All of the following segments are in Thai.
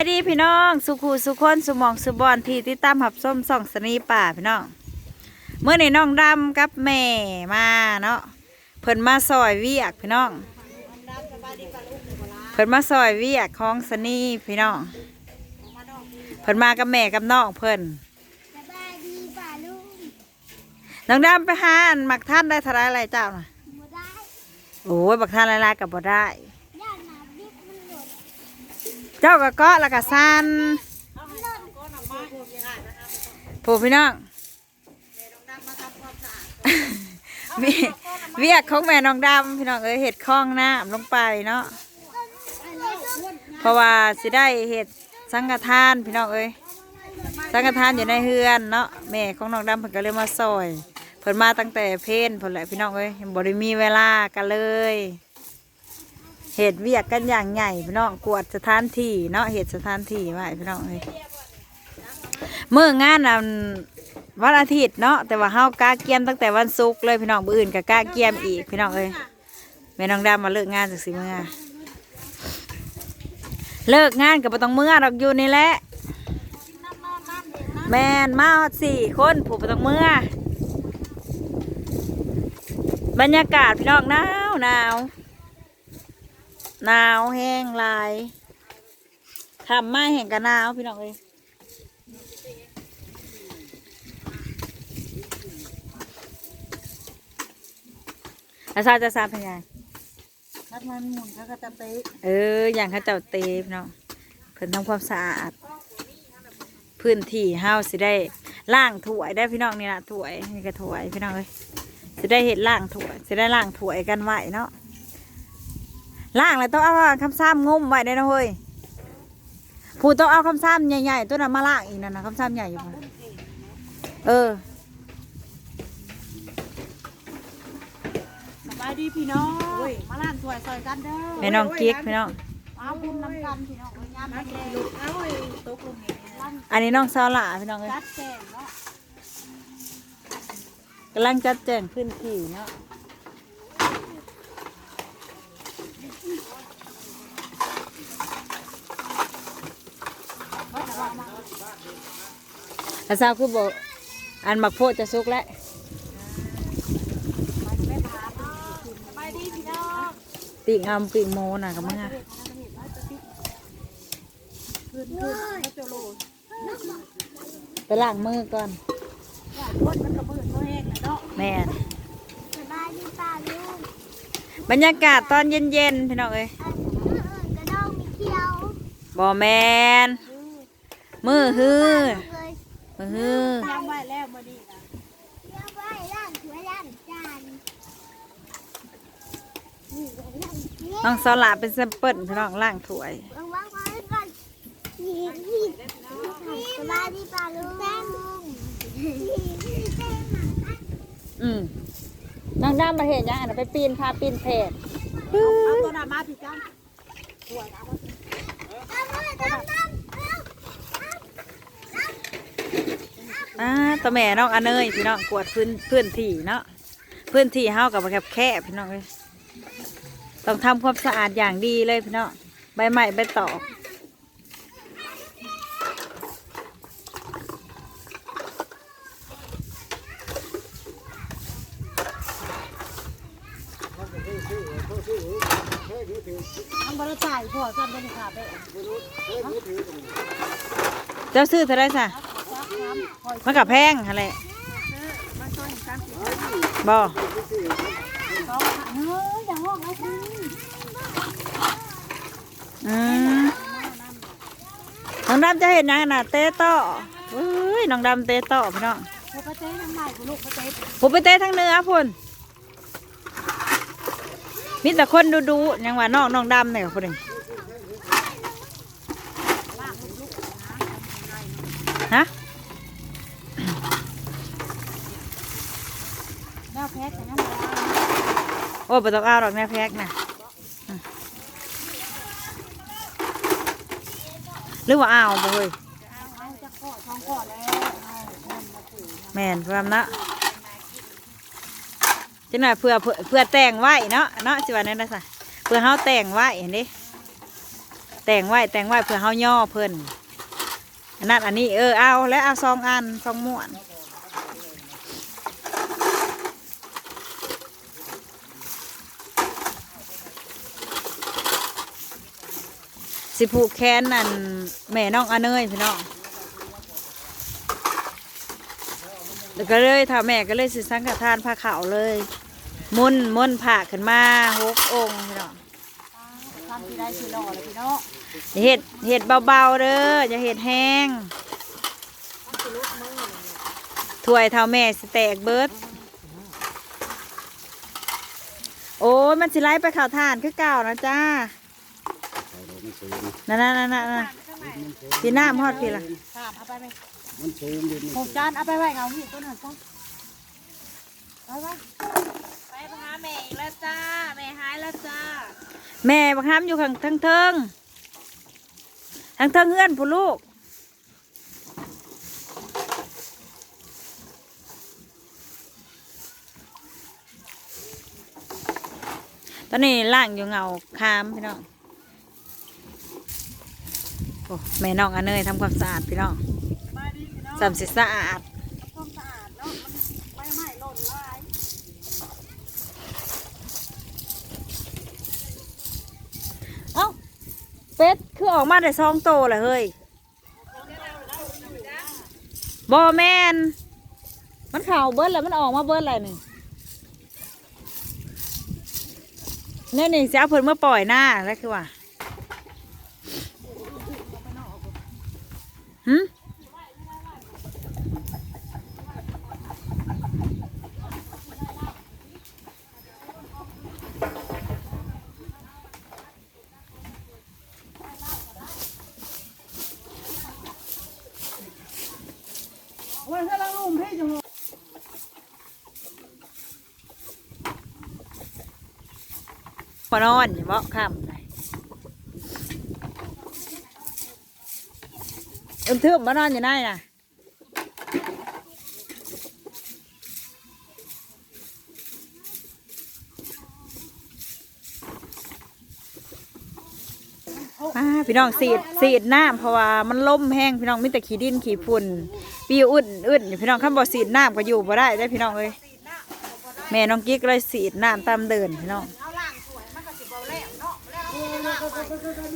สวัสดีพี่น้องสุขูสุคนสุหมองสุบอนที่ติดตามหับส้มส่องสนีป่าพี่น้องเมื่อในน้องดำกับแม่มาเนาะเพิ่นมาซอยเวียกพี่น้องเพิ่นมาซอยเวียกของสนีพี่น้องเพิ่นมากับแม่กับน้องเพิ่นสบายดีป่าลุงน้องดำไปหาอันหมักท่านได้เท่าไรอะไรเจ้าน่ะบ่ได้โอ้ยบักท่านลายๆกับบ่ได้ ย่านนาบิ๊กมันหล่น เจ้าก็เกาะแล้วก็ซันมันหล่นผู้พี่น้องมีเวียกของแม่น้องดำพี่น้องเอ้ยเห็ดคล้องน้ำลงไปเนาะอันนี้ต้นเพราะว่าสิได้เห็ดสังฆทานพี่น้องเอ้ยสังฆทานอยู่ในเฮือนเนาะแม่ของน้องดำเพิ่นก็เลยมาซอยเพิ่นมาตั้งแต่เพลนเพิ่นแหละพี่น้องเอ้ยยังบ่ได้มีเวลากันเลย เห็ดเวียกกันอย่างใหญ่พี่น้องกวดสถานที่เนาะเห็ดสถานที่ไว้พี่น้องเอ้ยเมื่องานวันอาทิตย์เนาะแต่ว่าเฮากาเกียมตั้งแต่วันศุกร์เลยพี่น้องออื่นก็กาเกียมอีกพี่น้องเอ้ยแม่น้องดำมาเลิกงานจากสิเมื่อเลิกงานกับต้องเมื่อดอกอยู่นี่แหละแมนมาสี่คนผูกต้องเมื่อบรรยากาศพี่น้องหนาวหนาว หนาวแห้งหลายทำมาแห่งกันหนาวพี่น้องเอ้ยอาซาจะซาเป็นไงถ้ามันหมุนเขาก็จะเตะเออ อย่างเขาเจ้าเตฟเนาะเพิ่นทำความสะอาด พื้นที่เฮาสิได้ล่างถ้วยได้พี่น้องนี่ละถ้วยนี่ก็ถ้วยพี่น้องเอ้ยสิได้เห็ดล่างถ้วยสิได้ล่างถ้วยกันไว้เนาะ ล่างแล้วต้องเอาคำซ้ำงุ้มไว้ได้นะเว้ยผู้ต้องเอาคำซ้ำใหญ่ๆตัวนั้นมาล่างอีกนั่นนะคำซ้ำใหญ่อยู่บ่เออสบายดีพี่น้องมาล้านถ้วยซอยกันเด้อแม่น้องกิ๊กพี่น้องเอาบุญนำกันพี่น้องเอ้ยยามมันแดงลูกเอาไอ้ตกลงนี่ล้างอันนี้น้องซาลาพี่น้องเอ้ยจัดแจงเนาะกำลังจัดแจงพื้นที่เนาะ อาซาวคือบอกอันมักโพดจะสุกแล้วสบายดีพี่น้องปีกงามปีกโมน่ะกับมึงอะไปล้างมือก่อนแม่บรรยากาศตอนเย็นๆพี่น้องเอ้ยอันนี้กระดองมีเขียบ่แมนมือฮือ เลยมือฮือยังไว้แล้วมาดีนะยังไว้ล้างถ้วยล้างจานนี่ล้างนี่น้องสลาเป็นแซมเปิลพี่น้องล้างถ้วยวางวางไว้ก่อนนี่นี่สบายดีป่าลุงแป้งลุงอืมน้องดำมาเห็นยังอันนั้นไปปีนพาปีนเพจเอาตัวน้ำมาพี่จ้า อ่าตัวแม่น้องอันเนยพี่น้องกวดพื้นพื้นที่เนาะพื้นที่เฮากับแคบแคบๆพี่น้องเลยต้องทำความสะอาดอย่างดีเลยพี่น้องใบไม้ใบตอกทำบริษัทพ่อซ้ำบริษัทไปเจ้าซื้อเท่าไรซะ มันกับแพงอะไรมาช่วยกันสิบ่สองเฮ้ยอย่าห้องไอ้คุณอืมน้องดำจะเห็นยังน่ะเตะต่อเอ้ยน้องดำเตะต่อพี่น้องพอประเจ๊ทำไมกูลูกประเจ๊ผมไปเตะทางเหนือพุ่นมีแต่คนดูดูๆยังว่าน้องน้องดำเนี่ยพุ่นเองฮะ แม่แพ้แต่ยังไม่ได้ โอ้ปต้องเอาดอกแม่แพ็กนะหรือว่าเอาบ่เฮ้ยเอาเอาจะก่อท้องก่อแล้วเอาเงินมาถือแม่นพรำนะจังหน่อยเพื่อเพื่อเพื่อแต่งไว้เนาะเนาะสิว่าแนั่นะสะเพื่อเฮาแต่งไว้เห็นดิแต่งไว้แต่งไว้เพื่อเฮาย่อเพิ่นอันนั้นอันนี้เออเอาแล้วเอาสองอันสองม้วน สิผูกแขนนั่นแม่น้องอเนยพี่น้องแล้วก็เลยถ้าแม่ก็เลยสิสังฆทานผ้าขาวเลยมุนมุนผ้าขึ้นมาหกองค์พี่น้องทำที่ได้สิรอเลยพี่น้องเห็ดเห็ดเบาๆเด้ออย่าเห็ดแห้งถ้วยเท่าแม่สแตกเบิร์ดโอ้ยมันสิไล่ไปข่าวทานคือเก่านะจ้า นั่นนั่นนั่นนั่นพี่น้ำฮอดพี่ละข้ามเอาไปไปมันสูงอยู่นี่หกจานเอาไปไว้เอาพี่ต้นหนึ่งจ้าไปไว้ไปหาแม่อีกแล้วจ้าแม่หายแล้วจ้าแม่บักห้ามอยู่ข้างทั้งเทิงทั้งเทิงเฮือนผู้ลูกตอนนี้ล่างอยู่เงาคามพี่น้อง โอ้แม่น้องอันเนยทำความสะอาดพี่น้องมาดีพี่น้องสามสิสะอาดความสะอาดเนาะมันใบไม้หล่นลายเอ้าเป็ดคือออกมาได้ซองโตแหละเฮ้ยบอแมนมันเข่าเบิ้ลแล้วมันออกมาเบิ้ลอะไรนี่นี่นี่จะเอาเพิ่นเมื่อปล่อยหน้าแล้วคือว่า หืมโอ้ยถ้าเราลุ่มพี่จังเลยพอนอนอย่า บอกข้มไปเอิมทึบมานอนอยู่ไหนน่ะอ่าพี่น้องสีดสีดน้ำเพราะว่ามันล่มแห้งพี่น้องมีแต่ขี้ดินขี้ฝุ่นปีอุ่นอุ่นอยู่พี่น้องข้าบ่สีดน้ำก็อยู่บ่ได้ได้พี่น้องเอ้ยแม่น้องกิ๊กเลยสีดน้ำตามเดินพี่น้อง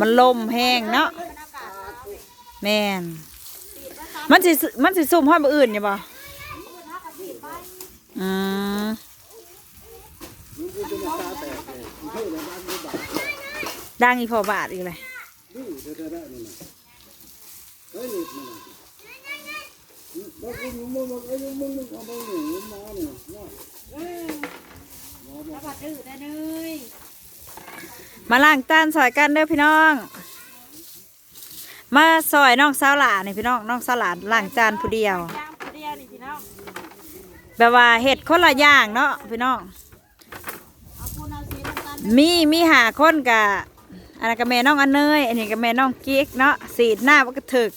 มันลมแห้งเนาะ แม่นมันสิมันสิซุ่มห้อยบ่อื่นอยู่บ่อืมดังอีพอบาทอีกเลยดื้อเด้อๆๆนี่น่ะเฮ้ยนี่มันน่ะบอกมึงมึงมึงเอ้ยมึงมึงเอาไปหนีมาเนี่ยเนาะถ้าบัดดื้อได้เลยมาล้างจานซอยกันเด้อพี่น้อง มาซอยน้องสาวหลานี่พี่น้องน้องสาวหลาล้างจานผู้เดียว ย่างผู้เดียวนี่พี่น้องแบบว่าเห็ดคนละอย่างเนาะพี่น้อง เอาคุณเอาสีน้ำตาลมีมีหาคนกะอันนั้นกับแม่น้องอันเนยอันนี้กับแม่น้องกิ๊กเนาะสีดหน้ามันก็ถึก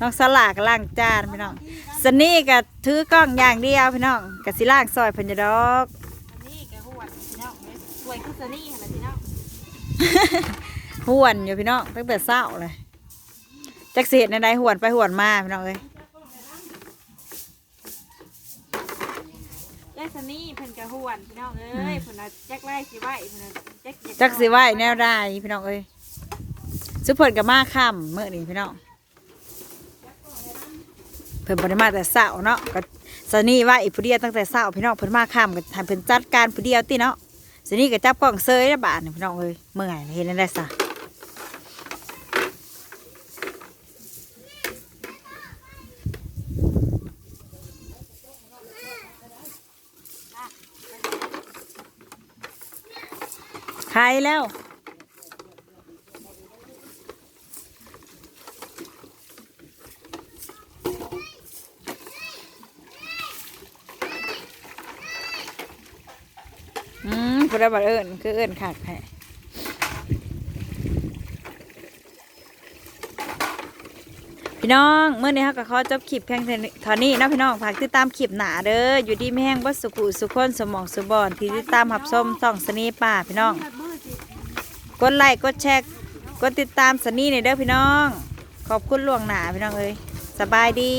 น้องสลากล้างจานพี่น้องสนี่ก็ถือกล้องอย่างเดียวพี่น้องกับสิล้างซอยเพิ่นจะดอก อันนี้แกหวดพี่น้องเลยสวยคือสนี่อะไรพี่น้องหวนอยู่พี่น้องตั้งแต่เช้าเลย จักเสียในใดหวนไปหวนมาพี่น้องเอ้ยยายสนี่เพิ่นกะหวนพี่น้องเอ้ยเพิ่นน่ะแจ็คไล่สิไว้เพิ่นน่ะแจ็คจักสิไหวแนวได้พี่น้องเอ้ยสุเพิ่นกับมาค่ำเมื่อนี้พี่น้องเพิ่นบ่ได้มาแต่เช้าเนาะก็สนี่ว่าอีกผู้เดียวตั้งแต่เช้าพี่น้องเพิ่นมาค่ำก็ทำเพิ่นจัดการผู้เดียวติเนาะสนี่ก็จับกล้องเซยแล้วบาดนี่พี่น้องเอ้ยเมื่อยเห็นได้ซะ แล้ว อืมพูดได้บัดเอิญคือเอิญขาดแผลพี่น้องเมื่อนี้เขาก็ขอจบคลิปเพียงเท่านี้นาะพี่น้องฝากติดตามคลิปหนาเด้ออยู่ดีไม่แห้งวัสุขุสุขคนสมองสุบอนที่ติดตามหับส้มส่องสนีป่าพี่น้อง กดไลค์กดแชร์กดติดตามสนี่ในอยเด้อพี่น้อง ขอบคุณล่วงหน้าพี่น้องเอ้ยสบายดี